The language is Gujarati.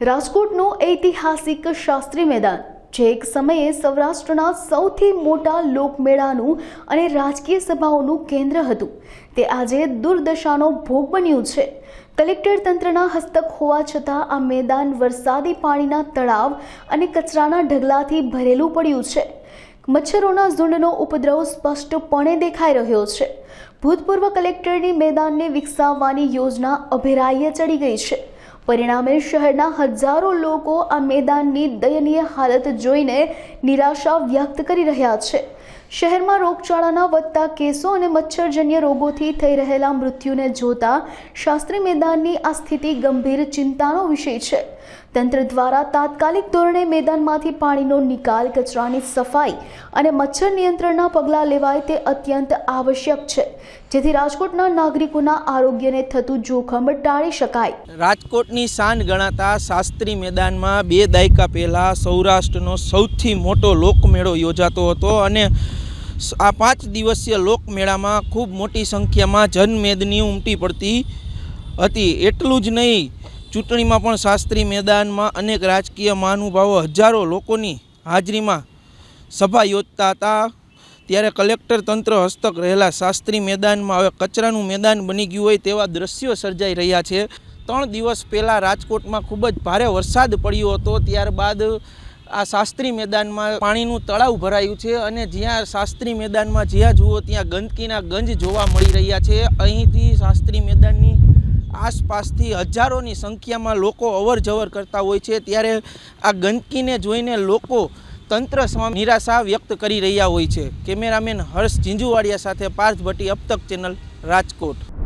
રાજકોટનું ઐતિહાસિક શાસ્ત્રી મેદાન, જે એક સમયે સૌરાષ્ટ્રના સૌથી મોટા લોકમેળાનું અને રાજકીય સભાઓનું કેન્દ્ર હતું. તે આજે દુર્દશાનો ભોગ બન્યું છે. કલેક્ટર તંત્રના હસ્તક હોવા છતાં આ મેદાન વરસાદી પાણીના તળાવ અને કચરાના ઢગલાથી ભરેલું પડ્યું છે. મચ્છરોના ઝુંડનો ઉપદ્રવ સ્પષ્ટપણે દેખાઈ રહ્યો છે. ભૂતપૂર્વ કલેક્ટરની મેદાનને વિકસાવવાની યોજના અભેરાઈએ ચડી ગઈ છે. પરિણામે શહેરના હજારો લોકો આ મેદાનની દયનીય હાલત જોઈને નિરાશા વ્યક્ત કરી રહ્યા છે. શહેરમાં રોગચાળાના વધતા કેસો અને મચ્છરજન્ય રોગોથી થઈ રહેલા મૃત્યુને જોતા શાસ્ત્રી મેદાનની આ સ્થિતિ ગંભીર ચિંતાનો વિષય છે. તંત્ર દ્વારા તાત્કાલિક ધોરણે મેદાનમાંથી પાણીનો નિકાલ, કચરાની સફાઈ અને મચ્છર નિયંત્રણના પગલાં લેવાય તે અત્યંત આવશ્યક છે. જેથી રાજકોટના નાગરિકોના આરોગ્યને થતું જોખમ ટાળી શકાય. રાજકોટની શાન ગણાતા શાસ્ત્રી મેદાનમાં બે દાયકા પહેલાં સૌરાષ્ટ્રનો સૌથી મોટો લોકમેળો યોજાતો હતો અને આ પાંચ દિવસીય લોકમેળામાં ખૂબ મોટી સંખ્યામાં જનમેદની ઉમટી પડતી હતી. એટલું જ નહીં, ચૂંટણીમાં પણ શાસ્ત્રી મેદાનમાં અનેક રાજકીય મહાનુભાવો હજારો લોકોની હાજરીમાં સભા યોજતા હતા. ત્યારે કલેક્ટર તંત્ર હસ્તક રહેલા શાસ્ત્રી મેદાનમાં હવે કચરાનું મેદાન બની ગયું હોય તેવા દ્રશ્યો સર્જાઈ રહ્યા છે. ત્રણ દિવસ પહેલાં રાજકોટમાં ખૂબ જ ભારે વરસાદ પડ્યો હતો. ત્યારબાદ આ શાસ્ત્રી મેદાનમાં પાણીનું તળાવ ભરાયું છે અને જ્યાં શાસ્ત્રી મેદાનમાં જ્યાં જુઓ ત્યાં ગંદકીના ગંજ જોવા મળી રહ્યા છે. અહીંથી શાસ્ત્રી મેદાનની આસપાસથી હજારોની સંખ્યામાં લોકો અવર જવર કરતા હોય છે. ત્યારે આ ગંદકીને જોઈને લોકો તંત્ર સામે નિરાશા વ્યક્ત કરી રહ્યા હોય છે. કેમેરામેન હર્ષ ઝીંઝુવાડિયા સાથે પાર્થ ભટ્ટી અપતક ચેનલ રાજકોટ.